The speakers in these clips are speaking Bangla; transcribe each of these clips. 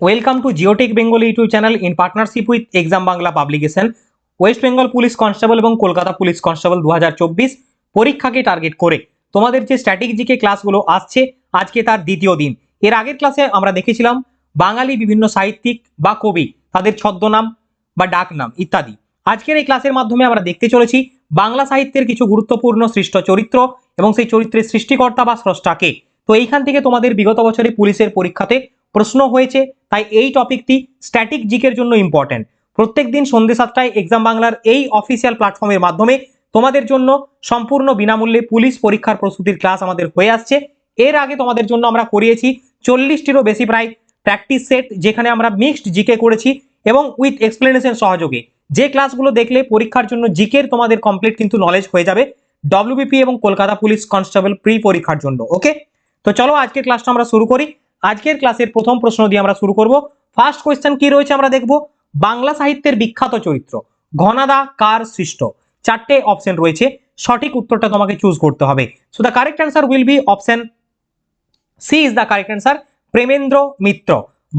Welcome to Geotech Bengal YouTube channel in partnership with exam Bangla publication West Bengal police constable এবং কলকাতা পুলিশ কনস্টেবল দু হাজার চব্বিশ পরীক্ষাকে টার্গেট করে। তোমাদের যে স্ট্র্যাটেজিকে ক্লাসগুলো আসছে, আজকে তার দ্বিতীয় দিন। এর আগের ক্লাসে আমরা দেখেছিলাম বাঙালি বিভিন্ন সাহিত্যিক বা কবি, তাদের ছদ্মনাম বা ডাক নাম ইত্যাদি। আজকের এই ক্লাসের মাধ্যমে আমরা দেখতে চলেছি বাংলা সাহিত্যের কিছু গুরুত্বপূর্ণ সৃষ্ট চরিত্র এবং সেই চরিত্রের সৃষ্টিকর্তা বা স্রষ্টাকে। তো এইখান থেকে তোমাদের বিগত বছরে পুলিশের পরীক্ষাতে প্রশ্ন হয়েছে, তাই এই টপিকটি স্ট্যাটিক জিকের জন্য ইম্পর্টেন্ট প্রত্যেক দিন সন্ধ্যে সাতটায় এক্সাম বাংলার এই অফিসিয়াল প্ল্যাটফর্মের মাধ্যমে তোমাদের জন্য সম্পূর্ণ বিনামূল্যে পুলিশ পরীক্ষার প্রস্তুতির ক্লাস আমাদের হয়ে আসছে। এর আগে তোমাদের জন্য আমরা করিয়েছি চল্লিশটিরও বেশি প্রায় প্র্যাকটিস সেট যেখানে আমরা মিক্সড জিকে করেছি এবং উইথ এক্সপ্লেনেশন সহযোগে। যে ক্লাসগুলো দেখলে পরীক্ষার জন্য জিকের তোমাদের কমপ্লিট কিন্তু নলেজ হয়ে যাবে ডব্লিউবিপি এবং কলকাতা পুলিশ কনস্টেবল প্রি পরীক্ষার জন্য ওকে তো চলো আজকের ক্লাসটা আমরা শুরু করি। আজকের ক্লাসের প্রথম প্রশ্ন দিয়ে আমরা শুরু করব। ফার্স্ট কোয়েশ্চেন কি রয়েছে আমরা দেখব? বাংলা সাহিত্যের বিখ্যাত চরিত্র, ঘনাদা কার সৃষ্ট? চারটে অপশন রয়েছে। সঠিক উত্তরটা তোমাকে চুজ করতে হবে। So the correct answer will be option C is the correct answer Premendra Mitra.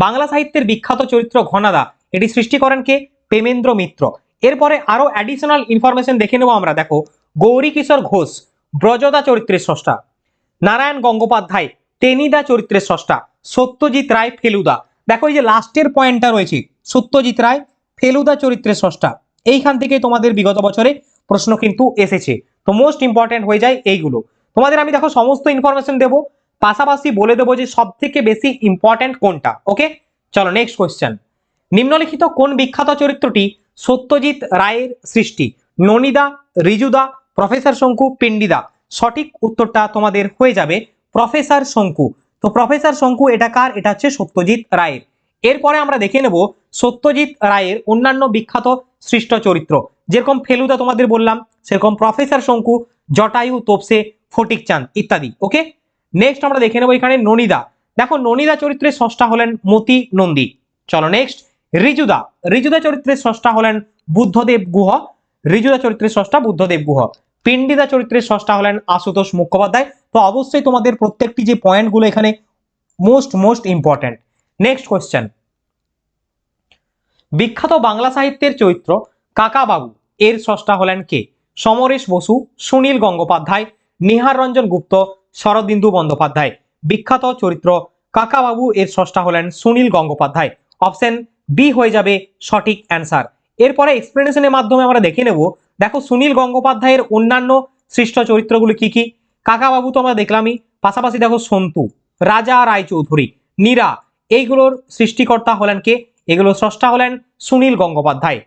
Bangla সাহিত্যের বিখ্যাত চরিত্র ঘনাদা, এটি সৃষ্টি করেন কে? প্রেমেন্দ্র মিত্র। এরপরে আরও অ্যাডিশনাল ইনফরমেশন দেখে নেব আমরা। দেখো, গৌরী কিশোর ঘোষ, ব্রজদা চরিত্রের স্রষ্টা। নারায়ণ গঙ্গোপাধ্যায় টেনিদা চরিত্রের স্রষ্টা, সত্যজিৎ রায় ফেলুদা। দেখো এই যে লাস্টের পয়েন্টটা রয়েছে, সত্যজিৎ রায় ফেলুদা চরিত্রের স্রষ্টা। এইখান থেকে তোমাদের বিগত বছরে প্রশ্ন কিন্তু এসেছে। তো মোস্ট ইম্পর্টেন্ট হয়ে যায় এইগুলো। তোমাদের আমি দেখো সমস্ত ইনফরমেশন দেবো, পাশাপাশি বলে দেবো যে সব থেকে বেশি ইম্পর্টেন্ট কোনটা ওকে চলো নেক্সট কোয়েশ্চেন নিম্নলিখিত কোন বিখ্যাত চরিত্রটি সত্যজিৎ রায়ের সৃষ্টি? ননিদা, রিজুদা, প্রফেসর শঙ্কু পিন্ডিদা সঠিক উত্তরটা তোমাদের হয়ে যাবে প্রফেসর শঙ্কু। তো প্রফেসর শঙ্কু, এটা কার? এটা হচ্ছে সত্যজিৎ রায়ের। এরপরে আমরা দেখে নেব সত্যজিৎ রায়ের অন্যান্য বিখ্যাত সৃষ্ট চরিত্র। যেরকম ফেলুদা তোমাদের বললাম, সেরকম প্রফেসর শঙ্কু, জটায়ু, তোপসে, ফটিক চাঁদ ইত্যাদি, ওকে? নেক্সট আমরা দেখে নেব এখানে ননিদা। দেখো, ননিদা চরিত্রের স্রষ্টা হলেন মতি নন্দী। চলো নেক্সট রিজুদা। রিজুদা চরিত্রের স্রষ্টা হলেন বুদ্ধদেব গুহ। রিজুদা চরিত্রের স্রষ্টা বুদ্ধদেব গুহ। পিন্ডিদা চরিত্রের স্রষ্টা হলেন আশুতোষ মুখোপাধ্যায়। তো অবশ্যই তোমাদের প্রত্যেকটি যে পয়েন্টগুলো এখানে most most important next question বিখ্যাত বাংলা সাহিত্যের চরিত্র কাকাবাবু। এর স্রষ্টা হলেন কে? সমরেশ বসু, সুনীল গঙ্গোপাধ্যায়, নিহার রঞ্জন গুপ্ত, শরদিন্দু বন্দ্যোপাধ্যায়। বিখ্যাত চরিত্র কাকাবাবু, এর স্রষ্টা হলেন সুনীল গঙ্গোপাধ্যায়। অপশন বি হয়ে যাবে সঠিক অ্যান্সার এরপরে এক্সপ্লেনেশনের মাধ্যমে আমরা দেখে নেব দেখো সুনীল গঙ্গোপাধ্যায়ের অন্যান্য সৃষ্ট চরিত্রগুলো কি কি? কাকাবাবু তো আমরা দেখলামই, পাশাপাশি দেখো সন্তু, রাজা রায়চৌধুরী নীরা এইগুলোর সৃষ্টিকর্তা হলেন কে? এগুলো স্রষ্টা হলেন সুনীল গঙ্গোপাধ্যায়।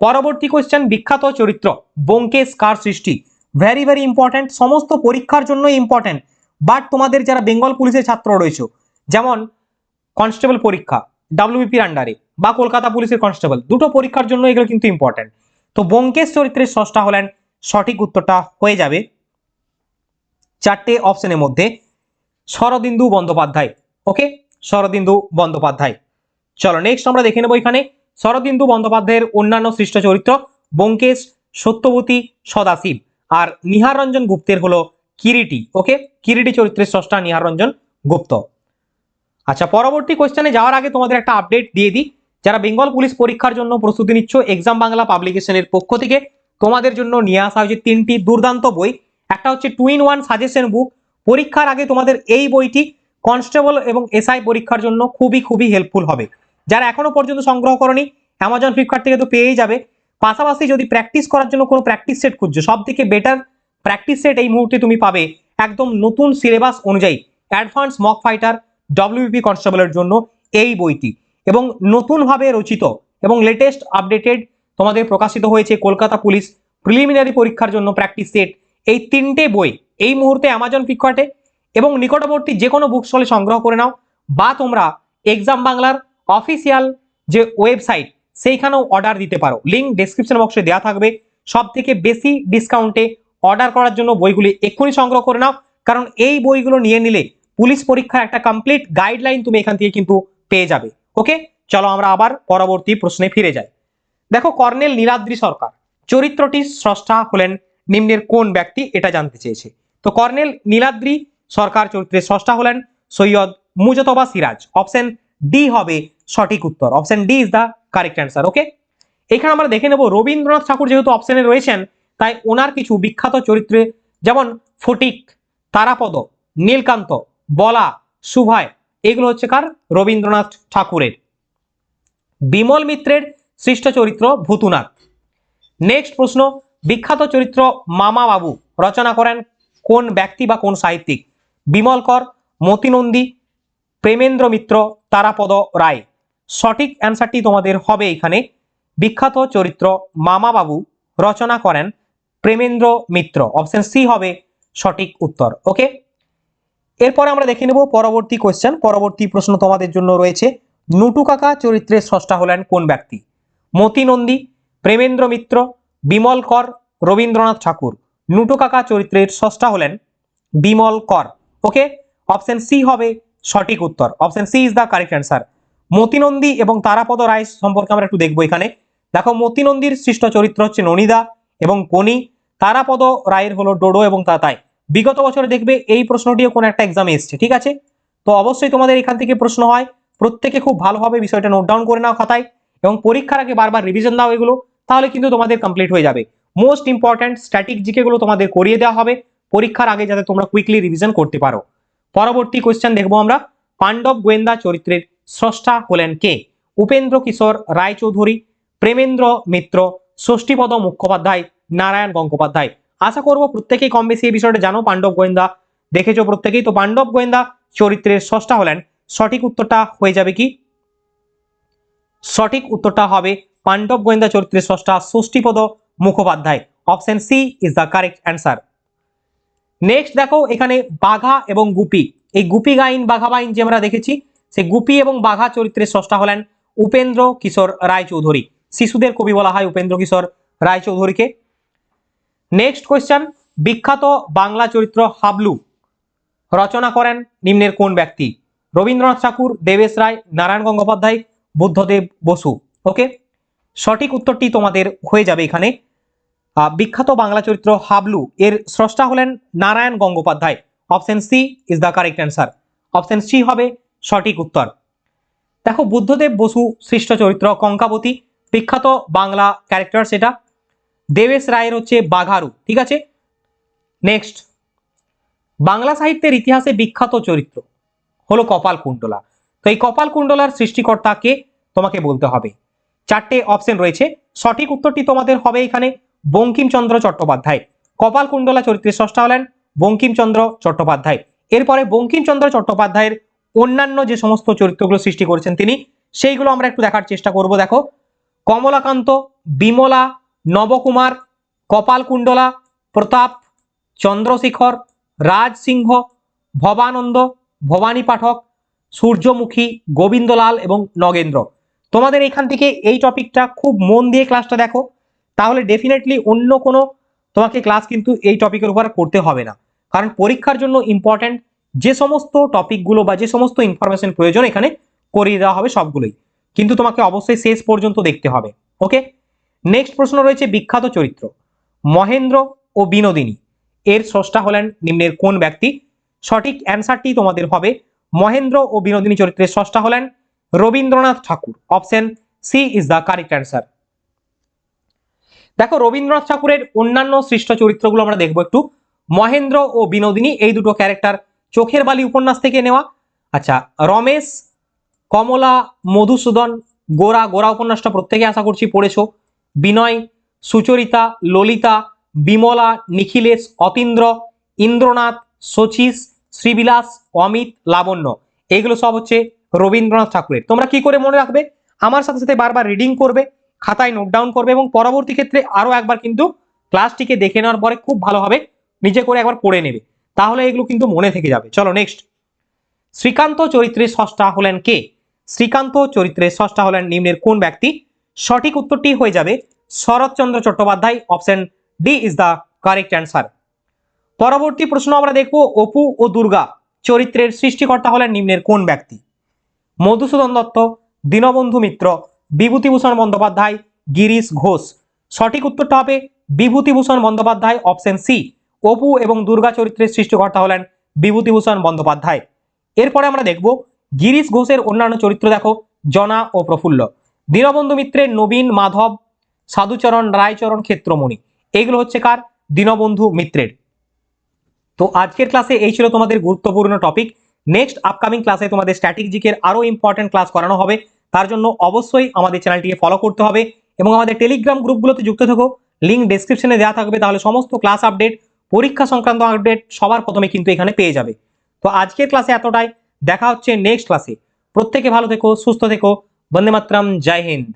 পরবর্তী কোয়েশ্চেন বিখ্যাত চরিত্র, ব্যোমকেশ কার সৃষ্টি? ভেরি ভেরি ইম্পর্ট্যান্ট সমস্ত পরীক্ষার জন্য ইম্পর্ট্যান্ট বাট তোমাদের যারা বেঙ্গল পুলিশের ছাত্র রয়েছে, যেমন কনস্টেবল পরীক্ষা ডাব্লিউবিপির আন্ডারে বা কলকাতা পুলিশের কনস্টেবল দুটো পরীক্ষার জন্য এগুলো কিন্তু ইম্পর্ট্যান্ট তো ব্যোমকেশ চরিত্রের স্রষ্টা হলেন সঠিক উত্তরটা হয়ে যাবে চারটে অপশনের মধ্যে শরদিন্দু বন্দ্যোপাধ্যায় ওকে শরদিন্দু বন্দ্যোপাধ্যায়। চলো নেক্সট আমরা দেখে নেব এখানে শরদিন্দু বন্দ্যোপাধ্যায়ের অন্যান্য সৃষ্ট চরিত্র ব্যোমকেশ সত্যবতী সদাশিব আর নিহার রঞ্জন গুপ্তের হলো কিরিটি ওকে কিরিটি চরিত্রের স্রষ্টা নিহার রঞ্জন গুপ্ত। আচ্ছা পরবর্তী কোয়েশ্চেনে যাওয়ার আগে তোমাদের একটা আপডেট দিয়ে দিই। যারা বেঙ্গল পুলিশ পরীক্ষার জন্য প্রস্তুতি নিচ্ছ এক্সাম বাংলা পাবলিকেশনের পক্ষ থেকে তোমাদের জন্য নিয়ে আসা হয়েছে তিনটি দুর্দান্ত বই। একটা হচ্ছে two in one suggestion book পরীক্ষার আগে তোমাদের এই বইটি কনস্টেবল এবং এসআই পরীক্ষার জন্য খুবই খুবই হেল্পফুল হবে। যারা এখনও পর্যন্ত সংগ্রহ করনি অ্যামাজন ফ্লিপকার্ট থেকে তো পেয়েই যাবে। পাশাপাশি যদি প্র্যাকটিস করার জন্য কোনো প্র্যাকটিস সেট খুঁজছো সব থেকে বেটার প্র্যাকটিস সেট এই মুহূর্তে তুমি পাবে একদম নতুন সিলেবাস অনুযায়ী অ্যাডভান্স মক ফাইটার ডব্লিউপি কনস্টেবলের জন্য এই বইটি। এবং নতুনভাবে রচিত এবং লেটেস্ট আপডেটেড তোমাদের প্রকাশিত হয়েছে কলকাতা পুলিশ প্রিলিমিনারি পরীক্ষার জন্য প্র্যাকটিস সেট এই তিনটে বই এই মুহূর্তে অ্যামাজন ফ্লিপকার্টে এবং নিকটবর্তী যে কোনো বুক স্টলে সংগ্রহ করে নাও বা তোমরা এক্সাম বাংলার অফিসিয়াল যে ওয়েবসাইট সেইখানেও অর্ডার দিতে পারো। লিঙ্ক ডেসক্রিপশন বক্সে দেওয়া থাকবে। সব থেকে বেশি ডিসকাউন্টে অর্ডার করার জন্য বইগুলি এক্ষুনি সংগ্রহ করে নাও। কারণ এই বইগুলো নিয়ে নিলে পুলিশ পরীক্ষার একটা কমপ্লিট গাইডলাইন তুমি এখান থেকে কিন্তু পেয়ে যাবে। ওকে চলো আমরা আবার পরবর্তী প্রশ্নে ফিরে যাই। দেখো কর্নেল নীলাদ্রি সরকার চরিত্রটির স্রষ্টা হলেন নিম্নের কোন ব্যক্তি এটা জানতে চেয়েছে? তো কর্নেল নীলাদ্রি সরকার চরিত্রের স্রষ্টা হলেন সৈয়দ মুজতবা সিরাজ। অপশন ডি হবে সঠিক উত্তর। Option D is the correct answer okay এখানে আমরা দেখে নেব রবীন্দ্রনাথ ঠাকুর যেহেতু অপশনে রয়েছেন, তাই ওনার কিছু বিখ্যাত চরিত্রে যেমন ফটিক, তারাপদ, নীলকান্ত, বলা, সুভায় এগুলো হচ্ছে কার? রবীন্দ্রনাথ ঠাকুরের। বিমল মিত্রের সৃষ্ট চরিত্র ভূতুনাথ। নেক্সট প্রশ্ন, বিখ্যাত চরিত্র মামা বাবু রচনা করেন কোন ব্যক্তি বা কোন সাহিত্যিক? বিমল কর মতিনন্দী, প্রেমেন্দ্র মিত্র, তারাপদ রায়। সঠিক অ্যান্সারটি তোমাদের হবে এখানে। বিখ্যাত চরিত্র মামা বাবু রচনা করেন প্রেমেন্দ্র মিত্র। অপশন সি হবে সঠিক উত্তর। ওকে এরপরে আমরা দেখে নেব পরবর্তী কোয়েশ্চেন পরবর্তী প্রশ্ন তোমাদের জন্য রয়েছে। নুটু কাকা চরিত্রের স্রষ্টা হলেন কোন ব্যক্তি? মতি নন্দী প্রেমেন্দ্র মিত্র, বিমল কর, রবীন্দ্রনাথ ঠাকুর। নুটু কাকা চরিত্রের স্রষ্টা হলেন বিমল কর। ওকে? অপশন সি হবে সঠিক উত্তর। Option C is the correct answer Motinandi এবং তারাপদ রায় সম্পর্কে আমরা একটু দেখব এখানে। দেখো, মতিনন্দীর সৃষ্ট চরিত্র হচ্ছে ননিদা এবং কনি। তারাপদ রায়ের হলো ডোডো এবং তাতাই। বিগত বছরে দেখবে এই প্রশ্নটিও কোনো একটা এক্সামে এসছে, ঠিক আছে? তো অবশ্যই তোমাদের এখান থেকে প্রশ্ন হয়, প্রত্যেকে খুব ভালোভাবে বিষয়টা নোট ডাউন করে নাও খাতায় এবং পরীক্ষার আগে বারবার রিভিশন দাও এগুলো, তাহলে কিন্তু তোমাদের কমপ্লিট হয়ে যাবে। মোস্ট ইম্পর্ট্যান্ট স্ট্যাটিক জিকে গুলো তোমাদের করিয়ে দেওয়া হবে, পরীক্ষার আগে যাতে তোমরা কুইকলি রিভিশন করতে পারো। পরবর্তী কোয়েশ্চেন দেখব আমরা, পাণ্ডব গোয়েন্দা চরিত্রের স্রষ্টা হলেন কে? উপেন্দ্র কিশোর রায়চৌধুরী, প্রেমেন্দ্র মিত্র, ষষ্ঠীপদ মুখোপাধ্যায়, নারায়ণ গঙ্গোপাধ্যায়। আশা করব প্রত্যেকেই কম বেশি এই বিষয়টা জানো, পাণ্ডব গোয়েন্দা। দেখেছ প্রত্যেকেই? তো পাণ্ডব গোয়েন্দা চরিত্রের স্রষ্টা হলেন, সঠিক উত্তরটা হয়ে যাবে কি? সঠিক উত্তরটা হবে পাণ্ডব গোয়েন্দা চরিত্রের স্রষ্টা Shashthipada Mukhopadhyay. Option C is the correct answer next দেখো, এখানে বাঘা এবং গুপি। এই গুপি গাইন, বাঘা বাইন যে আমরা দেখেছি সেই গুপি এবং বাঘা চরিত্রের স্রষ্টা হলেন উপেন্দ্র কিশোর রায়চৌধুরী। শিশুদের কবি বলা হয় উপেন্দ্র কিশোর রায়চৌধুরীকে। নেক্সট কোয়েশ্চেন বিখ্যাত বাংলা চরিত্র হাবলু। রচনা করেন নিম্নের কোন ব্যক্তি? রবীন্দ্রনাথ ঠাকুর, দেবেশ রায়, নারায়ণ গঙ্গোপাধ্যায়, বুদ্ধদেব বসু। ওকে সঠিক উত্তরটি তোমাদের হয়ে যাবে এখানে। বিখ্যাত বাংলা চরিত্র হাবলু। এর স্রষ্টা হলেন Narayan Gangopadhyay. Option C is the correct answer option C হবে সঠিক উত্তর। দেখো, বুদ্ধদেব বসু সৃষ্ট চরিত্র কঙ্কাবতী। বিখ্যাত বাংলা ক্যারেক্টার সেটা দেবেশ রায়ের হচ্ছে বাঘারু, ঠিক আছে? নেক্সট বাংলা সাহিত্যের ইতিহাসে বিখ্যাত চরিত্র হলো কপাল কুণ্ডলা। তো এই কপাল কুণ্ডলার সৃষ্টিকর্তাকে তোমাকে বলতে হবে। চারটে অপশন রয়েছে। সঠিক উত্তরটি তোমাদের হবে এখানে বঙ্কিমচন্দ্র চট্টোপাধ্যায়। কপাল কুণ্ডলা চরিত্রের স্রষ্টা হলেন বঙ্কিমচন্দ্র চট্টোপাধ্যায়। এরপরে বঙ্কিমচন্দ্র চট্টোপাধ্যায়ের অন্যান্য যে সমস্ত চরিত্রগুলো সৃষ্টি করেছেন তিনি, সেইগুলো আমরা একটু দেখার চেষ্টা করব। দেখো, কমলাকান্ত, বিমলা নবকুমার কপালকুণ্ডলা প্রতাপ, চন্দ্রশেখর, রাজ সিংহ, ভবানন্দ, ভবানী পাঠক, সূর্যমুখী, গোবিন্দলাল এবং নগেন্দ্র। তোমাদের এখান থেকে এই টপিকটা খুব মন দিয়ে ক্লাসটা দেখো। তাহলে ডেফিনেটলি অন্য কোনো তোমাকে ক্লাস কিন্তু এই টপিকের উপর করতে হবে না। কারণ পরীক্ষার জন্য ইম্পর্ট্যান্ট যে সমস্ত টপিকগুলো বা যে সমস্ত ইনফরমেশন প্রয়োজন এখানে করিয়ে দেওয়া হবে সবগুলোই। কিন্তু তোমাকে অবশ্যই শেষ পর্যন্ত দেখতে হবে। ওকে নেক্সট প্রশ্ন রয়েছে বিখ্যাত চরিত্র, মহেন্দ্র ও বিনোদিনী। এর স্রষ্টা হলেন নিম্নের কোন ব্যক্তি? সঠিক অ্যান্সারটি তোমাদের হবে, মহেন্দ্র ও বিনোদিনী চরিত্রের স্রষ্টা হলেন Rabindranath Thakur. Option C is the correct answer দেখো, রবীন্দ্রনাথ ঠাকুরের অন্যান্য সৃষ্ট চরিত্রগুলো আমরা দেখব একটু। মহেন্দ্র ও বিনোদিনী, এই দুটো ক্যারেক্টার চোখের বালি উপন্যাস থেকে নেওয়া। আচ্ছা রমেশ, কমলা, মধুসূদন, গোরা গোরা উপন্যাসটা প্রত্যেকে আশা করছি পড়েছো। বিনয়, সুচরিতা, ললিতা, বিমলা, নিখিলেশ, অতীন্দ্র, ইন্দ্রনাথ, শচীশ, শ্রীবিলাস, অমিত, লাবণ্য। এগুলো সব হচ্ছে রবীন্দ্রনাথ ঠাকুরের। তোমরা কি করে মনে রাখবে? আমার সাথে সাথে বারবার রিডিং করবে, খাতায় নোট ডাউন করবে এবং পরবর্তী ক্ষেত্রে আরও একবার কিন্তু ক্লাসটিকে দেখে নেওয়ার পরে খুব ভালোভাবে নিজে করে একবার পড়ে নেবে। তাহলে এগুলো কিন্তু মনে থেকে যাবে। চলো নেক্সট শ্রীকান্ত চরিত্রের ষষ্ঠা হলেন কে? শ্রীকান্ত চরিত্রের ষষ্ঠা হলেন নিম্নের কোন ব্যক্তি? সঠিক উত্তরটি হয়ে যাবে Sharatchandra Chattopadhyay option D is the correct answer পরবর্তী প্রশ্ন আমরা দেখব, অপু ও দুর্গা চরিত্রের সৃষ্টিকর্তা হলেন নিম্নের কোন ব্যক্তি? মধুসূদন দত্ত, দীনবন্ধু মিত্র, বিভূতিভূষণ বন্দ্যোপাধ্যায়, গিরিশ ঘোষ। সঠিক উত্তরটা হবে বিভূতিভূষণ বন্দ্যোপাধ্যায় অপশন সি অপু এবং দুর্গা চরিত্রের সৃষ্টিকর্তা হলেন বিভূতিভূষণ বন্দ্যোপাধ্যায়। এরপরে আমরা দেখব গিরিশ ঘোষের অন্যান্য চরিত্র দেখো, জনা ও প্রফুল্ল। দীনবন্ধু মিত্রের নবীন মাধব, সাধুচরণ, রায়চরণ, ক্ষেত্রমণি। এইগুলো হচ্ছে কার? দীনবন্ধু মিত্রের। তো আজকের ক্লাসে এই ছিল তোমাদের গুরুত্বপূর্ণ টপিক নেক্সট আপকামিং ক্লাসে তোমাদের স্ট্যাটিক জিকের আরও ইম্পর্টেন্ট ক্লাস করানো হবে। তার জন্য অবশ্যই আমাদের চ্যানেলটিকে ফলো করতে হবে এবং আমাদের টেলিগ্রাম গ্রুপগুলোতে যুক্ত থাকো। লিঙ্ক ডেসক্রিপশনে দেওয়া থাকবে। তাহলে সমস্ত ক্লাস আপডেট পরীক্ষা সংক্রান্ত আপডেট সবার প্রথমে কিন্তু এখানে পেয়ে যাবে। তো আজকের ক্লাসে এতটাই। দেখা হচ্ছে নেক্সট ক্লাসে প্রত্যেকে ভালো থেকো, সুস্থ থেকো। वंदे मातरम जय हिंद